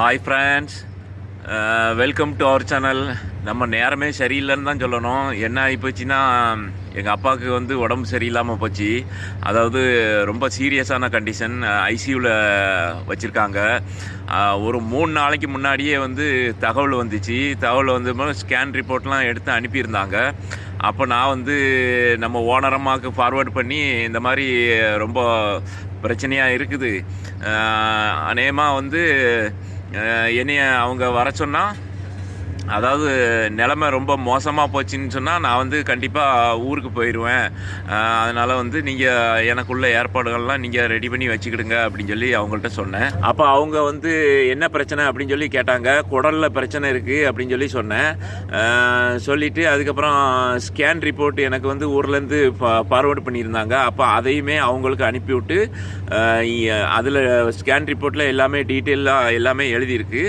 Hi friends welcome to our channel நம்ம நேரமே சரியில்லைன்னு தான் சொல்லணும். என்ன ஆகிப்போச்சுன்னா எங்கள் அப்பாவுக்கு வந்து உடம்பு சரியில்லாமல் போச்சு. அதாவது ரொம்ப சீரியஸான கண்டிஷன் ஐசியூவில் வச்சுருக்காங்க. ஒரு மூணு நாளைக்கு முன்னாடியே வந்து தகவல் வந்துச்சு. தகவல் வந்து ஸ்கேன் ரிப்போர்ட்லாம் எடுத்து அனுப்பியிருந்தாங்க. அப்போ நான் வந்து நம்ம ஓனரம்மாவுக்கு ஃபார்வேர்ட் பண்ணி இந்த மாதிரி ரொம்ப பிரச்சனையாக இருக்குது. அநேகமாக வந்து என்னைய அவங்க வர சொன்னால் அதாவது நிலமை ரொம்ப மோசமாக போச்சுன்னு சொன்னால் நான் வந்து கண்டிப்பாக ஊருக்கு போயிடுவேன் அதனால் வந்து நீங்கள் எனக்குள்ள ஏற்பாடுகள்லாம் நீங்கள் ரெடி பண்ணி வச்சுக்கிடுங்க அப்படின்னு சொல்லி அவங்கள்ட்ட சொன்னேன். அப்போ அவங்க வந்து என்ன பிரச்சனை அப்படின்னு சொல்லி கேட்டாங்க. குடலில் பிரச்சனை இருக்குது அப்படின்னு சொல்லி சொன்னேன். சொல்லிவிட்டு அதுக்கப்புறம் ஸ்கேன் ரிப்போர்ட் எனக்கு வந்து ஊர்லேருந்து ஃபார்வேர்டு பண்ணியிருந்தாங்க. அப்போ அதையுமே அவங்களுக்கு அனுப்பிவிட்டு அதில் ஸ்கேன் ரிப்போர்ட்டில் எல்லாமே டீட்டெயிலாக எல்லாமே எழுதியிருக்கு.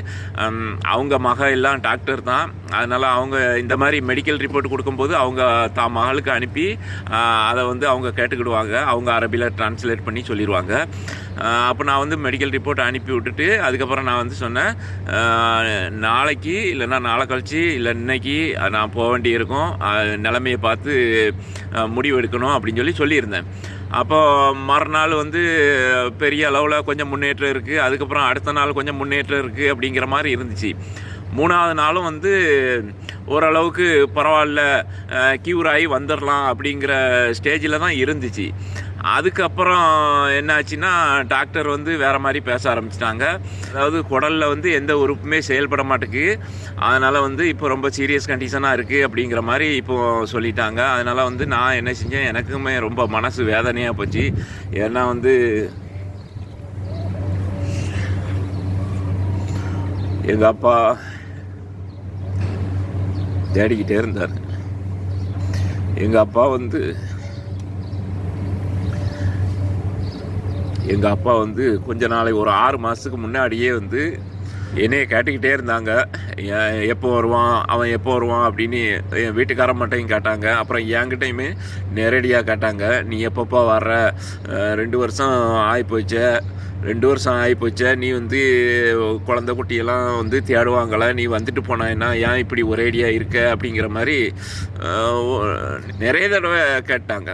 அவங்க மக எல்லாம் டாக்டர் தான். அதனால் அவங்க இந்த மாதிரி மெடிக்கல் ரிப்போர்ட் கொடுக்கும்போது அவங்க தான் மகளுக்கு அனுப்பி அதை வந்து அவங்க கேட்டுக்கிடுவாங்க. அவங்க அரபியில் ட்ரான்ஸ்லேட் பண்ணி சொல்லிடுவாங்க அப்போ நான் வந்து மெடிக்கல் ரிப்போர்ட் அனுப்பி விட்டுட்டு அதுக்கப்புறம் நான் வந்து சொன்னேன் நாளைக்கு இல்லைன்னா நாளை கழிச்சு இல்லை இன்னைக்கு நான் போக வேண்டியிருக்கும். அஹ், நிலைமையை பார்த்து முடிவு எடுக்கணும் அப்படின்னு சொல்லி சொல்லியிருந்தேன். அப்போ மறுநாள் வந்து பெரிய அளவில் கொஞ்சம் முன்னேற்றம் இருக்குது அதுக்கப்புறம் அடுத்த நாள் கொஞ்சம் முன்னேற்றம் இருக்குது அப்படிங்கிற மாதிரி இருந்துச்சு. மூணாவது நாளும் வந்து ஓரளவுக்கு பரவாயில்ல க்யூர் ஆகி வந்துடலாம் அப்படிங்கிற ஸ்டேஜில் தான் இருந்துச்சு. அதுக்கப்புறம் என்னாச்சுன்னா டாக்டர் வந்து வேறு மாதிரி பேச ஆரம்பிச்சிட்டாங்க. அதாவது குடலில் வந்து எந்த உறுப்புமே செயல்பட மாட்டேக்கு அதனால் வந்து இப்போ ரொம்ப சீரியஸ் கண்டிஷனாக இருக்குது அப்படிங்கிற மாதிரி இப்போ சொல்லிட்டாங்க. அதனால் வந்து நான் என்ன செஞ்சேன் எனக்குமே ரொம்ப மனசு வேதனையாக போச்சு. ஏன்னா வந்து எங்கள் அப்பா தேடிக்கிட்டே இருந்தார். எங்கள் அப்பா வந்து எங்கள் அப்பா வந்து கொஞ்ச நாளைக்கு ஒரு ஆறு மாதத்துக்கு முன்னாடியே வந்து என்னைய கேட்டுக்கிட்டே இருந்தாங்க. ஏன் எப்போ வருவான்? அவன் எப்போ வருவான்? அப்படின்னு என் வீட்டுக்காரன் மட்டும் கேட்டாங்க. அப்புறம் என்கிட்டையுமே நேரடியாக கேட்டாங்க. நீ எப்பப்போ வர்ற? ரெண்டு வருஷம் ஆகிப்போச்சே ரெண்டு வருஷம் ஆகிப்போச்ச நீ வந்து குழந்த குட்டியெல்லாம் வந்து தேடுவாங்களே நீ வந்துட்டு போனா என்ன ஏன் இப்படி ஒரேடியாக இருக்க அப்படிங்கிற மாதிரி நிறைய தடவை கேட்டாங்க.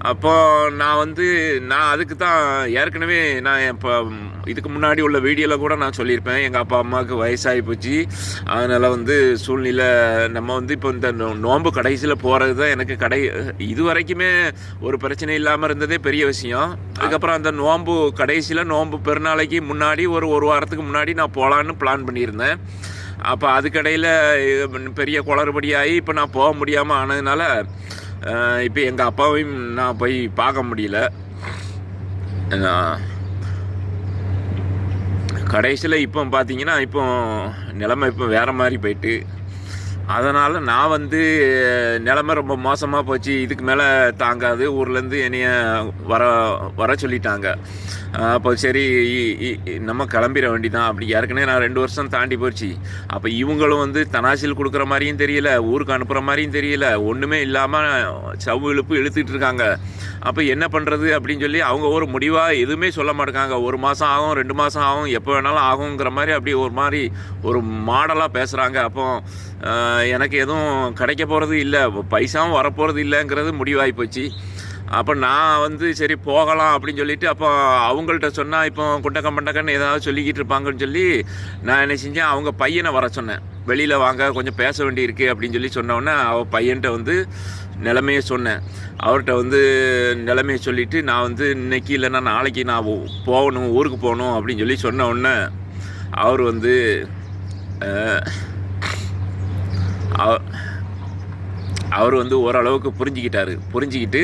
அப்போ நான் வந்து நான் அதுக்கு தான் ஏற்கனவே நான் இப்போ இதுக்கு முன்னாடி உள்ள வீடியோவில் கூட நான் சொல்லியிருப்பேன். எங்கள் அப்பா அம்மாவுக்கு வயசாகி போச்சு. அதனால் வந்து சூழ்நிலை நம்ம வந்து இப்போ இந்த நோ- நோன்பு கடைசியில் போகிறது தான் எனக்கு கடை இது வரைக்குமே ஒரு பிரச்சனை இல்லாமல் இருந்ததே பெரிய விஷயம். அதுக்கப்புறம் அந்த நோன்பு கடைசியில் நோன்பு பெருநாளைக்கு முன்னாடி ஒரு ஒரு வாரத்துக்கு முன்னாடி நான் போகலான்னு பிளான் பண்ணியிருந்தேன். அப்போ அதுக்கடையில் பெரிய குளறுபடியாகி இப்போ நான் போக முடியாமல் ஆனதுனால இப்போ எங்கள் அப்பாவையும் நான் போய் பார்க்க முடியல. கடைசியில் இப்போ பார்த்தீங்கன்னா இப்போ நிலமை இப்போ வேறு மாதிரி போயிட்டு. அதனால் நான் வந்து நிலமை ரொம்ப மோசமாக போச்சு. இதுக்கு மேலே தாங்காது. ஊர்லேருந்து என்னைய வர வர சொல்லிட்டாங்க. அப்போ சரி இ- இ- நம்ம கிளம்பிட வேண்டிதான். அப்படி ஏற்கனவே நான் ரெண்டு வருஷம் தாண்டி போச்சு அப்போ இவங்களும் வந்து தனாசில் கொடுக்குற மாதிரியும் தெரியல ஊருக்கு அனுப்புகிற மாதிரியும் தெரியல ஒன்றுமே இல்லாமல் சவ்வு இழுப்பு இழுத்துட்டு இருக்காங்க. அப்போ என்ன பண்ணுறது அப்படின்னு சொல்லி அவங்க ஒரு முடிவாக எதுவுமே சொல்ல மாட்டாங்க ஒரு மாதம் ஆகும் ரெண்டு மாதம் ஆகும் எப்போ வேணாலும் ஆகுங்கிற மாதிரி அப்படி ஒரு மாதிரி ஒரு மாடலாக பேசுகிறாங்க அப்போ எனக்கு எதுவும் கிடைக்க போகிறது இல்லை பைசாவும் வரப்போகிறது இல்லைங்கிறது முடிவாகி போச்சு. அப்போ நான் வந்து சரி போகலாம் அப்படின்னு சொல்லிட்டு அப்போ அவங்கள்ட்ட சொன்னால் இப்போ குண்டக்கம் பண்டக்கன்னு ஏதாவது சொல்லிக்கிட்டு இருப்பாங்கன்னு சொல்லி நான் என்ன செஞ்சேன் அவங்க பையனை வர சொன்னேன். வெளியில் வாங்க கொஞ்சம் பேச வேண்டியிருக்கு அப்படின்னு சொல்லி சொன்னோன்னே அவள் பையன்கிட்ட வந்து நிலைமையை சொன்னேன். அவர்கிட்ட வந்து நிலைமையை சொல்லிவிட்டு நான் வந்து இன்னைக்கு இல்லைன்னா நாளைக்கு நான் போகணும் ஊருக்கு போகணும் அப்படின்னு சொல்லி சொன்ன உடனே அவர் வந்து அவர் அவ- அவர் வந்து ஓரளவுக்கு புரிஞ்சுக்கிட்டாரு. புரிஞ்சுக்கிட்டு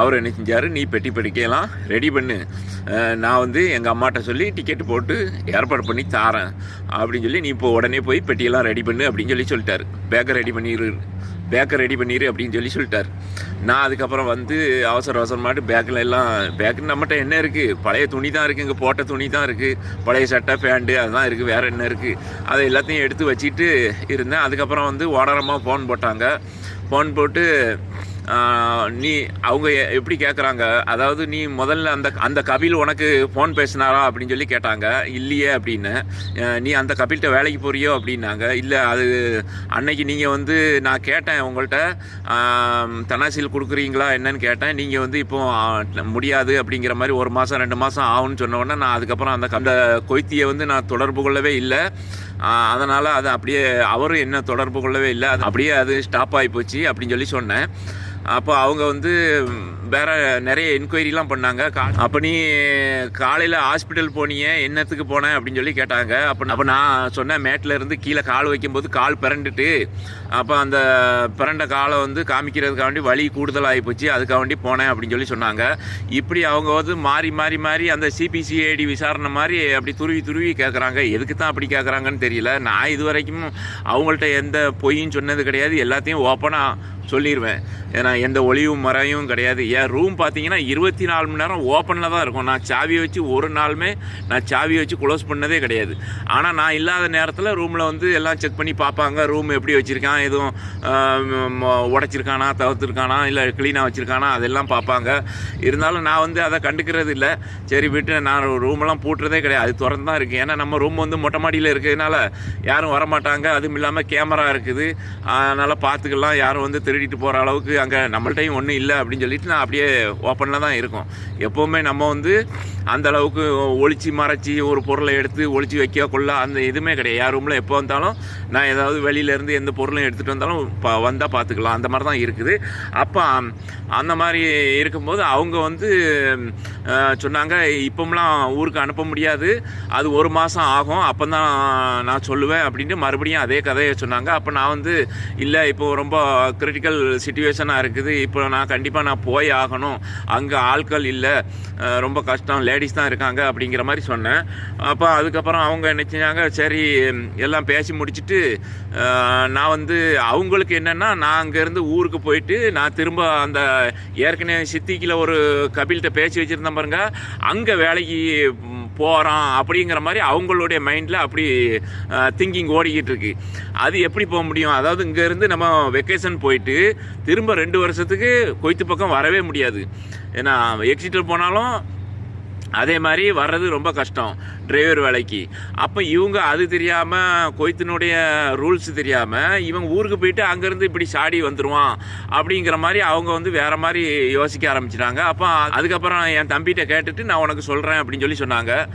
அவர் என்ன செஞ்சார்? நீ பெட்டி படிக்கலாம் ரெடி பண்ணு. நான் வந்து எங்கள் அம்மாட்ட சொல்லி டிக்கெட் போட்டு ஏற்பாடு பண்ணி தாரேன். அப்படின்னு சொல்லி நீ இப்போ உடனே போய் பெட்டியெல்லாம் ரெடி பண்ணு அப்படின்னு சொல்லி சொல்லிட்டாரு. பேக்கை ரெடி பண்ணிடு பேக்கை ரெடி பண்ணிடு அப்படின்னு சொல்லி சொல்லிட்டார். நான் அதுக்கப்புறம் வந்து அவசர அவசரமாட்டு பேக்கில் எல்லாம் பேக்கு நம்மகிட்ட என்ன இருக்குது பழைய துணி தான் இருக்குது இங்கே போட்ட துணி தான் இருக்குது பழைய சட்டை பேண்ட்டு அதுதான் இருக்குது வேறு என்ன இருக்குது அதை எல்லாத்தையும் எடுத்து வச்சுட்டு இருந்தேன். அதுக்கப்புறம் வந்து ஓடரமாக ஃபோன் போட்டாங்க. ஃபோன் போட்டு நீ அவங்க எ- எப்படி கேட்குறாங்க அதாவது நீ முதல்ல அந்த அந்த கபில் உனக்கு ஃபோன் பேசினாரா அப்படின்னு சொல்லி கேட்டாங்க. இல்லையே அப்படின்னு. நீ அந்த கபில்கிட்ட வேலைக்கு போறியோ அப்படின்னாங்க. இல்லை அது அன்னைக்கு நீங்கள் வந்து நான் கேட்டேன் உங்கள்கிட்ட தனாசில் கொடுக்குறீங்களா என்னன்னு கேட்டேன். நீங்கள் வந்து இப்போ முடியாது அப்படிங்கிற மாதிரி ஒரு மாதம் ரெண்டு மாதம் ஆகும்னு சொன்னோடனே நான் அதுக்கப்புறம் அந்த அந்த கொய்த்தியை வந்து நான் தொடர்பு கொள்ளவே இல்லை. அதனால் அது அப்படியே அவரும் என்ன தொடர்பு கொள்ளவே இல்லை. அது அப்படியே அது ஸ்டாப் ஆகி போச்சு அப்படின்னு சொல்லி சொன்னேன். அப்போ அவங்க வந்து வேற நிறைய என்கொயரிலாம் பண்ணாங்க. கா- அப்போ நீ காலையில் ஹாஸ்பிட்டல் போனிய என்னத்துக்கு போனேன் அப்படின்னு சொல்லி கேட்டாங்க. அப்போ அப்போ நான் சொன்னேன் மேட்டில் இருந்து கீழே கால் வைக்கும்போது கால் பிறண்டுட்டு அப்போ அந்த பிறண்ட காலை வந்து காமிக்கிறதுக்காண்டி வலி கூடுதலாகி போச்சு அதுக்காண்டி போனேன் அப்படின்னு சொல்லி சொன்னாங்க. இப்படி அவங்க வந்து மாறி மாறி மாறி அந்த சிபிசிஐடி விசாரணை மாதிரி அப்படி துருவி துருவி கேட்குறாங்க எதுக்கு தான் அப்படி கேட்குறாங்கன்னு தெரியல. நான் இது வரைக்கும் அவங்கள்ட்ட எந்த பொய்யும் சொன்னது கிடையாது. எல்லாத்தையும் ஓப்பனாக சொல்லிடுவேன் ஏன்னா எந்த ஒளியும் மறையும் கிடையாது. என் ரூம் பார்த்தீங்கன்னா இருபத்தி நாலு மணி நேரம் ஓப்பனில் தான் இருக்கும். நான் சாவியை வச்சு ஒரு நாளுமே நான் சாவியை வச்சு க்ளோஸ் பண்ணதே கிடையாது. ஆனால் நான் இல்லாத நேரத்தில் ரூமில் வந்து எல்லாம் செக் பண்ணி பார்ப்பாங்க. ரூம் எப்படி வச்சுருக்கான் எதுவும் உடச்சிருக்கானா தவிர்த்துருக்கானா இல்லை க்ளீனாக வச்சுருக்கானா அதெல்லாம் பார்ப்பாங்க. இருந்தாலும் நான் வந்து அதை கண்டுக்கிறது இல்லை. சரி விட்டு நான் ரூமெல்லாம் பூட்டுறதே கிடையாது. அது திறந்து தான் இருக்குது ஏன்னா நம்ம ரூம் வந்து மொட்டை மாடியில் இருக்கிறதுனால யாரும் வரமாட்டாங்க. அதுவும் இல்லாமல் கேமரா இருக்குது. அதனால் பார்த்துக்கலாம். யாரும் வந்து திருடிட்டு போகிற அளவுக்கு அங்கே நம்மள்ட்டையும் ஒன்றும் இல்லை அப்படின்னு சொல்லிட்டு நான் அப்படியே ஓப்பனில் தான் இருக்கும். எப்போவுமே நம்ம வந்து அந்த அளவுக்கு ஒழிச்சு மறைச்சி ஒரு பொருளை எடுத்து ஒழிச்சு வைக்க கொள்ள அந்த இதுவுமே கிடையாது. யார் ரூமில் எப்போ வந்தாலும் நான் ஏதாவது வெளியிலேருந்து எந்த பொருளும் எடுத்துகிட்டு வந்தாலும் ப வந்தால் பார்த்துக்கலாம் அந்த மாதிரி தான் இருக்குது. அப்போ அந்த மாதிரி இருக்கும்போது அவங்க வந்து சொன்னாங்க இப்போம்லாம் ஊருக்கு அனுப்ப முடியாது. அது ஒரு மாதம் ஆகும். அப்போ தான் நான் சொல்லுவேன் அப்படின்ட்டு மறுபடியும் அதே கதையை சொன்னாங்க. அப்போ நான் வந்து இல்லை இப்போ ரொம்ப கிரிட்டிக்கல் சுச்சுவேஷனாக இருக்குது. இப்போ நான் கண்டிப்பாக நான் போய் ஆகணும். அங்கே ஆட்கள் இல்லை. ரொம்ப கஷ்டம். லேடிஸ் தான் இருக்காங்க அப்படிங்கிற மாதிரி சொன்னேன். அப்போ அதுக்கப்புறம் அவங்க என்ன செஞ்சாங்க? சரி எல்லாம் பேசி முடிச்சுட்டு நான் வந்து அவங்களுக்கு என்னென்னா நான் அங்கேருந்து ஊருக்கு போயிட்டு நான் திரும்ப அந்த ஏற்கனவே சித்திக்கில் ஒரு கபில்கிட்ட பேசி வச்சுருந்தேன் பாருங்க. அங்கே வேலைக்கு போகிறான் அப்படிங்கிற மாதிரி அவங்களுடைய மைண்டில் அப்படி திங்கிங் ஓடிக்கிட்டு இருக்கு. அது எப்படி போக முடியும்? அதாவது இங்கேருந்து நம்ம வெக்கேஷன் போயிட்டு திரும்ப ரெண்டு வருஷத்துக்கு கொய்த்து பக்கம் வரவே முடியாது. ஏன்னா எக்ஸிட்டர் போனாலும் அதே மாதிரி வர்றது ரொம்ப கஷ்டம் டிரைவர் வேலைக்கு. அப்போ இவங்க அது தெரியாமல் கொய்த்தினுடைய ரூல்ஸ் தெரியாமல் இவங்க ஊருக்கு போயிட்டு அங்கேருந்து இப்படி சாடி வந்துடுவான் அப்படிங்கிற மாதிரி அவங்க வந்து வேற மாதிரி யோசிக்க ஆரம்பிச்சிட்டாங்க. அப்போ அதுக்கப்புறம் என் தம்பிகிட்ட கேட்டுட்டு நான் உனக்கு சொல்கிறேன் அப்படின்னு சொல்லி சொன்னாங்க.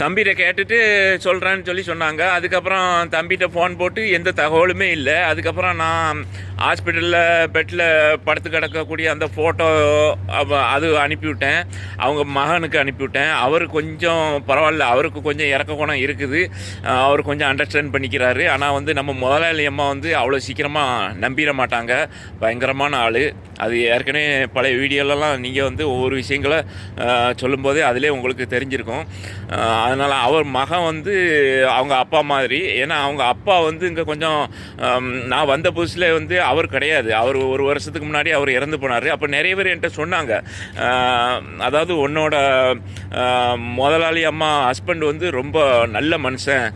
தம்பிகிட்ட கேட்டுட்டு சொல்கிறேன்னு சொல்லி சொன்னாங்க. அதுக்கப்புறம் தம்பிகிட்ட ஃபோன் போட்டு எந்த தகவலுமே இல்லை. அதுக்கப்புறம் நான் ஹாஸ்பிட்டலில் பெட்டில் படுத்து கிடக்கக்கூடிய அந்த ஃபோட்டோ அது அனுப்பிவிட்டேன். அவங்க மகனுக்கு அனுப்பிவிட்டேன். அவர் கொஞ்சம் பரவாயில்ல அவருக்கு கொஞ்சம் இறக்க குணம் இருக்குது. அவர் கொஞ்சம் அண்டர்ஸ்டாண்ட் பண்ணிக்கிறாரு. ஆனால் வந்து நம்ம முதலாளி அம்மா வந்து அவ்வளோ சீக்கிரமாக நம்பிட மாட்டாங்க. பயங்கரமான ஆள். அது ஏற்கனவே பழைய வீடியோலலாம் நீங்கள் வந்து ஒவ்வொரு விஷயங்களை சொல்லும்போதே அதிலே உங்களுக்கு தெரிஞ்சிருக்கும். அதனால் அவர் மகன் வந்து அவங்க அப்பா மாதிரி. ஏன்னா அவங்க அப்பா வந்து இங்கே கொஞ்சம் நான் வந்த புதுசில் வந்து அவர் கிடையாது. அவர் ஒரு வருஷத்துக்கு முன்னாடி அவர் இறந்து போனார். அப்போ நிறைய பேர் என்கிட்ட சொன்னாங்க. அதாவது உன்னோட முதலாளி அம்மா ஹஸ்பண்ட் வந்து ரொம்ப நல்ல மனுஷன்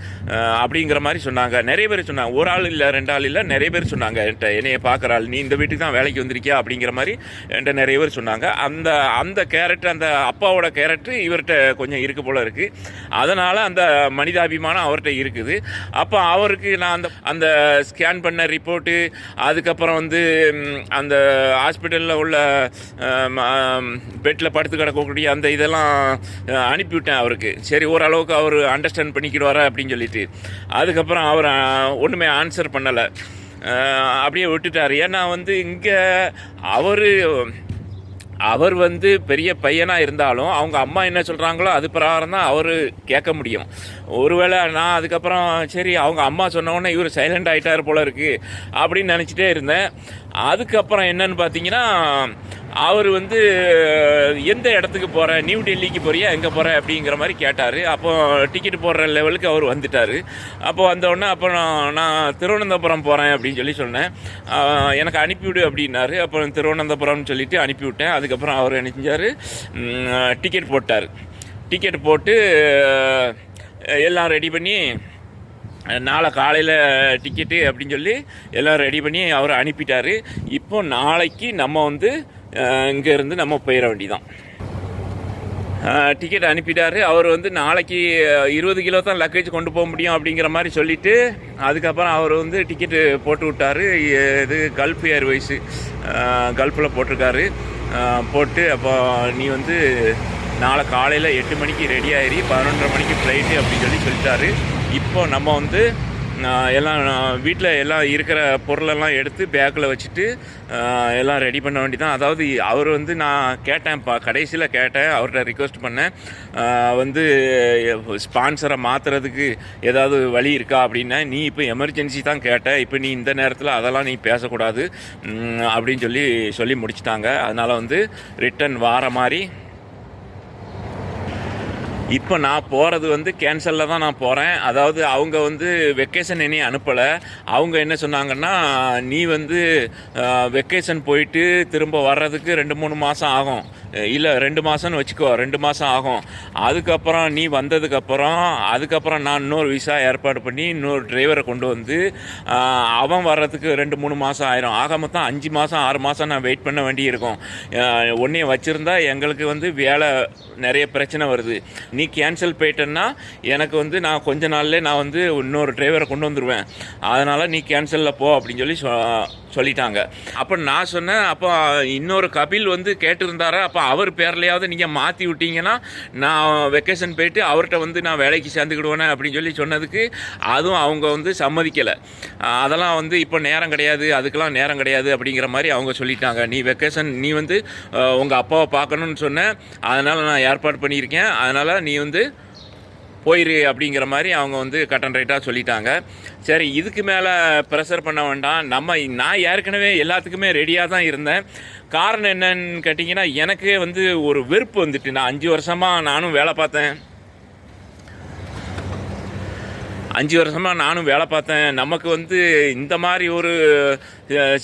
அப்படிங்கிற மாதிரி சொன்னாங்க. நிறைய பேர் சொன்னாங்க. ஒரு ஆள் இல்லை ரெண்டு ஆள் இல்லை நிறைய பேர் சொன்னாங்க என்கிட்ட. என்னைய பார்க்குற ஆள் நீ இந்த வீட்டுக்கு தான் வேலைக்கு வந்திருக்கியா? அப்படிங்கிற மாதிரி என்கிட்ட நிறைய பேர் சொன்னாங்க. அந்த அந்த கேரக்டர் அந்த அப்பாவோட கேரக்டர் இவர்கிட்ட கொஞ்சம் இருக்கு போல் இருக்குது அதனால் அந்த மனிதாபிமானம் அவர்கிட்ட இருக்குது. அப்போ அவருக்கு நான் அந்த அந்த ஸ்கேன் பண்ண ரிப்போர்ட்டு அதுக்கப்புறம் வந்து அந்த ஹாஸ்பிட்டலில் உள்ள பெட்டில் படுத்து கிடக்கக்கூடிய அந்த இதெல்லாம் அனுப்பிவிட்டேன் அவருக்கு. சரி ஓரளவுக்கு அவர் அண்டர்ஸ்டாண்ட் பண்ணிக்கிடுவாரா அப்படின்னு சொல்லிட்டு. அதுக்கப்புறம் அவர் ஒன்றுமே ஆன்சர் பண்ணலை. அப்படியே விட்டுட்டார். ஏன்னா வந்து இங்கே அவர் அவர் வந்து பெரிய பையனாக இருந்தாலும் அவங்க அம்மா என்ன சொல்கிறாங்களோ அது பிரகாரம் தான் அவர் கேட்க முடியும். ஒருவேளை நான் அதுக்கப்புறம் சரி அவங்க அம்மா சொன்னோடனே இவர் சைலண்ட் ஆகிட்டார் போல இருக்குது அப்படின்னு நினச்சிட்டே இருந்தேன். அதுக்கப்புறம் என்னன்னு பார்த்தீங்கன்னா அவர் வந்து எந்த இடத்துக்கு போகிற நியூ டெல்லிக்கு போறியா? எங்கே போகிற அப்படிங்கிற மாதிரி கேட்டார். அப்போ டிக்கெட் போடுற லெவலுக்கு அவர் வந்துட்டார். அப்போ வந்தோடனே அப்போ நான் நான் திருவனந்தபுரம் போகிறேன் அப்படின்னு சொல்லி சொன்னேன். எனக்கு அனுப்பிவிடு அப்படின்னாரு. அப்புறம் திருவனந்தபுரம்னு சொல்லிட்டு அனுப்பிவிட்டேன் அதுக்கப்புறம் அவர் என்ன செஞ்சார்? டிக்கெட் போட்டார். டிக்கெட் போட்டு எல்லாம் ரெடி பண்ணி நாளை காலையில் டிக்கெட்டு அப்படின்னு சொல்லி எல்லாம் ரெடி பண்ணி அவர் அனுப்பிட்டார். இப்போ நாளைக்கு நம்ம வந்து இங்கேருந்து நம்ம போயிட வேண்டிதான். டிக்கெட் அனுப்பிட்டார். அவர் வந்து நாளைக்கு இருபது கிலோ தான் லக்கேஜ் கொண்டு போக முடியும் அப்படிங்கிற மாதிரி சொல்லிவிட்டு அதுக்கப்புறம் அவர் வந்து டிக்கெட்டு போட்டு விட்டாரு. இது கல்ஃப் ஏர்வைஸு கல்ஃபில் போட்டிருக்காரு. போட்டு அப்போ நீ வந்து நாளை காலையில் எட்டு மணிக்கு ரெடி ஆயிரி பதினொன்றரை மணிக்கு ஃப்ளைட்டு அப்படின்னு சொல்லி சொல்லிட்டாரு. இப்போ நம்ம வந்து எல்லாம் வீட்டில் எல்லாம் இருக்கிற பொருளெல்லாம் எடுத்து பேக்கில் வச்சுட்டு எல்லாம் ரெடி பண்ண வேண்டியதான் அதாவது அவர் வந்து நான் கேட்டேன்ப்பா கடைசியில் கேட்டேன் அவர்கிட்ட ரிக்வெஸ்ட் பண்ணேன். வந்து ஸ்பான்சரை மாற்றுறதுக்கு ஏதாவது வழி இருக்கா அப்படின்னா நீ இப்போ எமர்ஜென்சி தான் கேட்ட இப்போ நீ இந்த நேரத்தில் அதெல்லாம் நீ பேசக்கூடாது அப்படின்னு சொல்லி சொல்லி முடிச்சிட்டாங்க. அதனால் வந்து ரிட்டன் வார மாதிரி இப்போ நான் போகிறது வந்து கேன்சலில் தான் நான் போகிறேன் அதாவது அவங்க வந்து வெக்கேஷன் இனி அனுப்பலை. அவங்க என்ன சொன்னாங்கன்னா நீ வந்து வெக்கேஷன் போயிட்டு திரும்ப வர்றதுக்கு ரெண்டு மூணு மாதம் ஆகும். இல்லை ரெண்டு மாதம்னு வச்சுக்கோ ரெண்டு மாதம் ஆகும். அதுக்கப்புறம் நீ வந்ததுக்கப்புறம் அதுக்கப்புறம் நான் இன்னொரு விசா ஏற்பாடு பண்ணி இன்னொரு டிரைவரை கொண்டு வந்து அவன் வர்றதுக்கு ரெண்டு மூணு மாதம் ஆயிரும். ஆக மொத்தம் அஞ்சு மாதம் ஆறு மாதம் நான் வெயிட் பண்ண வேண்டியிருக்கும் ஒன்றைய வச்சுருந்தா எங்களுக்கு வந்து வேலை நிறைய பிரச்சனை வருது. நீ கேன்சல் போயிட்டேன்னா எனக்கு வந்து நான் கொஞ்ச நாள்லேயே நான் வந்து இன்னொரு டிரைவரை கொண்டு வந்துடுவேன் அதனால் நீ கேன்சலில் போ அப்படின்னு சொல்லி சொ- சொல்லிட்டாங்க. அப்போ நான் சொன்னேன் அப்போ இன்னொரு கபில் வந்து கேட்டிருந்தாரா அப்போ அவர் பேர்லையாவது நீங்கள் மாற்றி விட்டீங்கன்னா நான் வெக்கேஷன் போயிட்டு அவர்கிட்ட வந்து நான் வேலைக்கு சேர்ந்துக்கிடுவேனே அப்படின்னு சொல்லி சொன்னதுக்கு அதுவும் அவங்க வந்து சம்மதிக்கலை. அதெல்லாம் வந்து இப்போ நேரம் கிடையாது அதுக்கெல்லாம் நேரம் கிடையாது அப்படிங்கிற மாதிரி அவங்க சொல்லிட்டாங்க. நீ வெக்கேஷன் நீ வந்து உங்கள் அப்பாவை பார்க்கணுன்னு சொன்னேன் அதனால் நான் ஏற்பாடு பண்ணியிருக்கேன். அதனால் நீ வந்து போயிரு அப்படிங்கிற மாதிரி அவங்க வந்து கட் அண்ட் ரைட்டாக சொல்லிட்டாங்க. சரி இதுக்கு மேலே ப்ரெஷர் பண்ண வேண்டாம். நம்ம நான் ஏற்கனவே எல்லாத்துக்குமே ரெடியாக தான் இருந்தேன். காரணம் என்னன்னு கேட்டிங்கன்னா எனக்கு வந்து ஒரு வெறுப்பு வந்துட்டு நான் அஞ்சு வருஷமாக நானும் வேலை பார்த்தேன். அஞ்சு வருஷமாக நானும் வேலை பார்த்தேன். நமக்கு வந்து இந்த மாதிரி ஒரு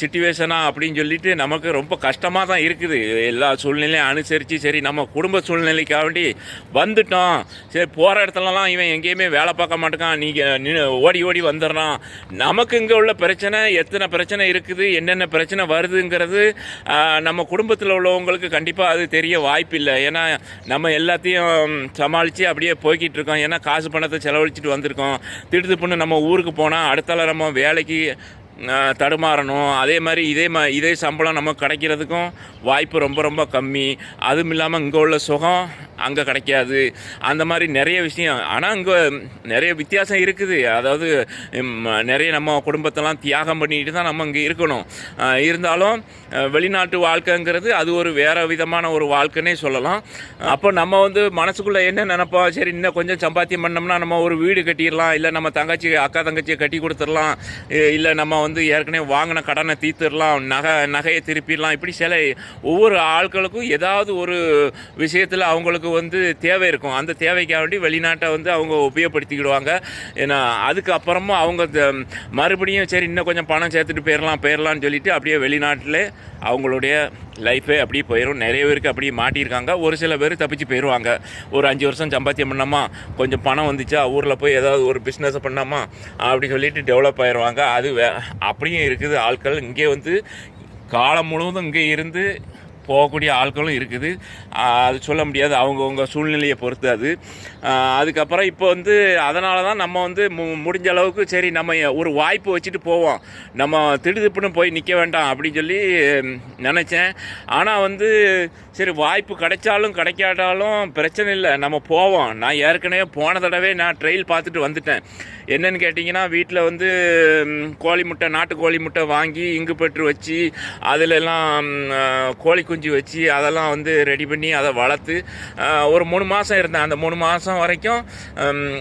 சுச்சுவேஷனா அப்படின்னு சொல்லிட்டு நமக்கு ரொம்ப கஷ்டமாக தான் இருக்குது. எல்லா சூழ்நிலையும் அனுசரித்து சரி நம்ம குடும்ப சூழ்நிலைக்காக வேண்டி வந்துட்டோம். சரி போகிற இடத்துலலாம் இவன் எங்கேயுமே வேலை பார்க்க மாட்டேங்கான் நீங்கள் ஓடி ஓடி வந்துடுறான். நமக்கு இங்கே உள்ள பிரச்சனை எத்தனை பிரச்சனை இருக்குது என்னென்ன பிரச்சனை வருதுங்கிறது நம்ம குடும்பத்தில் உள்ளவங்களுக்கு கண்டிப்பாக அது தெரிய வாய்ப்பில்லை. ஏன்னா நம்ம எல்லாத்தையும் சமாளித்து அப்படியே போய்கிட்டு இருக்கோம். ஏன்னா காசு பணத்தை செலவழிச்சிட்டு வந்திருக்கோம். திடுதுப்புன்னு நம்ம ஊருக்கு போனால் அடுத்தால நம்ம வேலைக்கு தடுமாறணும். அதே மாதிரி இதே மா இதே சம்பளம் நமக்கு கிடைக்கிறதுக்கும் வாய்ப்பு ரொம்ப ரொம்ப கம்மி. அதுவும் இல்லாமல் இங்கே உள்ள சுகம் அங்கே கிடைக்காது. அந்த மாதிரி நிறைய விஷயம். ஆனால் இங்கே நிறைய வித்தியாசம் இருக்குது. அதாவது நிறைய நம்ம குடும்பத்தெல்லாம் தியாகம் பண்ணிட்டு தான் நம்ம இங்கே இருக்கணும். இருந்தாலும் வெளிநாட்டு வாழ்க்கைங்கிறது அது ஒரு வேறு விதமான ஒரு வாழ்க்கைன்னே சொல்லலாம். அப்போ நம்ம வந்து மனசுக்குள்ளே என்ன நினப்போம் சரி இன்னும் கொஞ்சம் சம்பாத்தியம் பண்ணோம்னா நம்ம ஒரு வீடு கட்டிடலாம் இல்லை நம்ம தங்கச்சி அக்கா தங்கச்சியை கட்டி கொடுத்துடலாம் இல்லை நம்ம வந்து ஏற்கனவே வாங்கின கடனை தீர்த்துடலாம் நகை நகையை திருப்பிடலாம். இப்படி சில ஒவ்வொரு ஆட்களுக்கும் ஏதாவது ஒரு விஷயத்தில் அவங்களுக்கு வந்து தேவை இருக்கும். அந்த தேவைக்காக வேண்டி வெளிநாட்டை வந்து அவங்க உபயோகப்படுத்திக்கிடுவாங்க. ஏன்னா அதுக்கப்புறமும் அவங்க த- மறுபடியும் சரி இன்னும் கொஞ்சம் பணம் சேர்த்துட்டு போயிடலாம் போயிடலாம்னு சொல்லிட்டு அப்படியே வெளிநாட்டில் அவங்களுடைய லைஃபே அப்படியே போயிடும் நிறைய பேருக்கு அப்படியே மாட்டியிருக்காங்க. ஒரு சில பேர் தப்பிச்சு போயிடுவாங்க ஒரு அஞ்சு வருஷம் சம்பாத்தியம் பண்ணாமா? கொஞ்சம் பணம் வந்துச்சா? ஊரில் போய் ஏதாவது ஒரு பிஸ்னஸை பண்ணாமா? அப்படி சொல்லிட்டு டெவலப் ஆயிடுவாங்க அது வே அப்படியும் இருக்குது. ஆட்கள் இங்கே வந்து காலம் முழுவதும் இங்கே இருந்து போகக்கூடிய ஆட்களும் இருக்குது. அது சொல்ல முடியாது. அவங்கவுங்க சூழ்நிலையை பொறுத்து அது. அதுக்கப்புறம் இப்போ வந்து அதனால தான் நம்ம வந்து மு முடிஞ்ச அளவுக்கு சரி நம்ம ஒரு வாய்ப்பு வச்சுட்டு போவோம். நம்ம திடுதிப்புன்னு போய் நிற்க வேண்டாம் அப்படின்னு சொல்லி நினச்சேன். ஆனால் வந்து சரி வாய்ப்பு கிடைச்சாலும் கிடைக்காட்டாலும் பிரச்சனை இல்லை. நம்ம போவோம். நான் ஏற்கனவே போன தடவை நான் ட்ரெயில் பார்த்துட்டு வந்துட்டேன். என்னன்னு கேட்டிங்கன்னா வீட்டில் வந்து கோழி முட்டை நாட்டு கோழி முட்டை வாங்கி இங்கு பெற்று வச்சு அதில் எல்லாம் கோழி குஞ்சு வச்சு அதெல்லாம் வந்து ரெடி பண்ணி அதை வளர்த்து ஒரு மூணு மாதம் இருந்தேன். அந்த மூணு மாதம் வரைக்கும்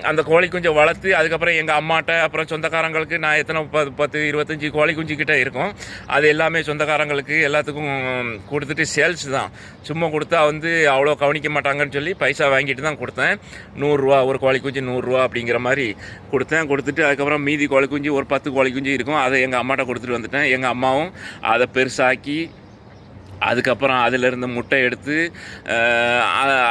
அந்த கோழி குஞ்சை வளர்த்து அதுக்கப்புறம் எங்கள் அம்மாட்ட அப்புறம் சொந்தக்காரங்களுக்கு நான் எத்தனை பத்து பத்து இருபத்தஞ்சி கோழி குஞ்சு கிட்டே இருக்கும். அது எல்லாமே சொந்தக்காரங்களுக்கு எல்லாத்துக்கும் கொடுத்துட்டு சேல்ஸ் தான். சும்மா கொடுத்தா வந்து அவ்வளோ கவனிக்க மாட்டாங்கன்னு சொல்லி பைசா வாங்கிட்டு தான் கொடுத்தேன். நூறுரூவா ஒரு கோழி குஞ்சு நூறுரூவா அப்படிங்கிற மாதிரி கொடுத்தேன். கொடுத்துட்டு அதுக்கப்புறம் மீதி கோழி குஞ்சு ஒரு பத்து கோழி குஞ்சு இருக்கும். அதை எங்கள் அம்மாட்ட கொடுத்துட்டு வந்துட்டேன். எங்கள் அம்மாவும் அதை பெருசாக்கி அதுக்கப்புறம் அதிலிருந்து முட்டை எடுத்து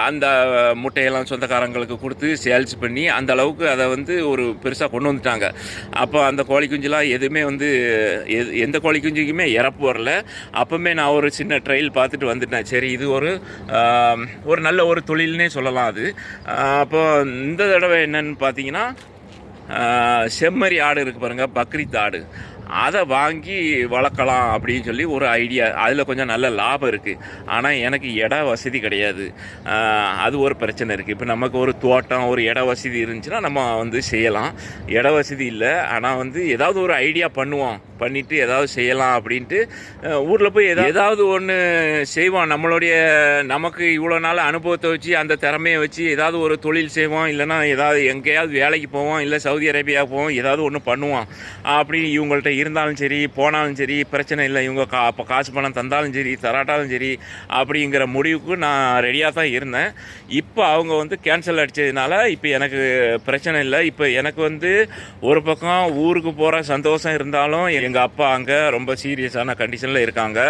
அந்த முட்டையெல்லாம் சொந்தக்காரங்களுக்கு கொடுத்து சேல்ஸ் பண்ணி அந்த அளவுக்கு அதை வந்து ஒரு பெருசாக கொண்டு வந்துட்டாங்க. அப்போ அந்த கோழி குஞ்சுலாம் எதுவுமே வந்து எது- எந்த கோழி குஞ்சுக்குமே இறப்பு வரல. அப்போவுமே நான் ஒரு சின்ன ட்ரையல் பார்த்துட்டு வந்துட்டேன். சரி இது ஒரு ஒரு நல்ல ஒரு தொழில்னே சொல்லலாம் அது. அப்போ இந்த தடவை என்னன்னு பார்த்தீங்கன்னா செம்மறி ஆடு இருக்கு பாருங்கள் பக்ரீத் ஆடு. அதை வாங்கி வளர்க்கலாம் அப்படின்னு சொல்லி ஒரு ஐடியா. அதில் கொஞ்சம் நல்ல லாபம் இருக்குது ஆனால் எனக்கு இட வசதி கிடையாது. அது ஒரு பிரச்சனை இருக்குது இப்போ நமக்கு ஒரு தோட்டம் ஒரு இட வசதி இருந்துச்சுன்னா நம்ம வந்து செய்யலாம். இட வசதி இல்லை. ஆனால் வந்து ஏதாவது ஒரு ஐடியா பண்ணுவோம். பண்ணிவிட்டு ஏதாவது செய்யலாம் அப்படின்ட்டு ஊரில் போய் ஏதாவது ஏதாவது ஒன்று செய்வோம். நம்மளுடைய நமக்கு இவ்வளோ நாள் அனுபவத்தை வச்சு அந்த திறமையை வச்சு ஏதாவது ஒரு தொழில் செய்வோம். இல்லைன்னா ஏதாவது எங்கேயாவது வேலைக்கு போவோம். இல்லை சவுதி அரேபியா போவோம். ஏதாவது ஒன்று பண்ணுவோம். அப்படின்னு இவங்கள்ட்ட இருந்தாலும் சரி போனாலும் சரி பிரச்சனை இல்லை. இவங்க கா அப்போ காசு பணம் தந்தாலும் சரி தராட்டாலும் சரி அப்படிங்கிற முடிவுக்கு நான் ரெடியாக தான் இருந்தேன். இப்போ அவங்க வந்து கேன்சல் அடித்ததுனால இப்போ எனக்கு பிரச்சனை இல்லை. இப்போ எனக்கு வந்து ஒரு பக்கம் ஊருக்கு போகிற சந்தோஷம் இருந்தாலும் எங்கள் அப்பா அங்கே ரொம்ப சீரியஸான கண்டிஷனில் இருக்காங்க.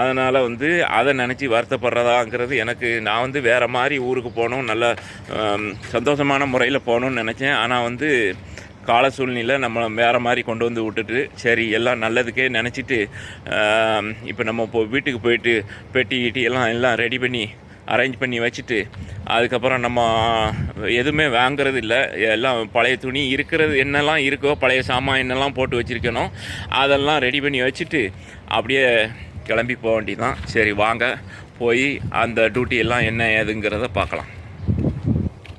அதனால் வந்து அதை நினச்சி வருத்தப்படுறதாங்கிறது எனக்கு நான் வந்து வேறு மாதிரி ஊருக்கு போகணும் நல்ல சந்தோஷமான முறையில் போகணும்னு நினச்சேன். ஆனால் வந்து கால சூழ்நிலை நம்மளை வேறு மாதிரி கொண்டு வந்து விட்டுட்டு சரி எல்லாம் நல்லதுக்கே நினச்சிட்டு இப்போ நம்ம இப்போ வீட்டுக்கு போயிட்டு பெட்டி கிட்டி எல்லாம் எல்லாம் ரெடி பண்ணி அரேஞ்ச் பண்ணி வச்சுட்டு அதுக்கப்புறம் நம்ம எதுவுமே வாங்குறது இல்லை. எல்லாம் பழைய துணி இருக்கிறது என்னெல்லாம் இருக்கோ பழைய சாமான் என்னெல்லாம் போட்டு வச்சுருக்கணும் அதெல்லாம் ரெடி பண்ணி வச்சுட்டு அப்படியே கிளம்பி போக வேண்டியதான் சரி வாங்க போய் அந்த டியூட்டி எல்லாம் என்ன ஏதுங்கிறத பார்க்கலாம்.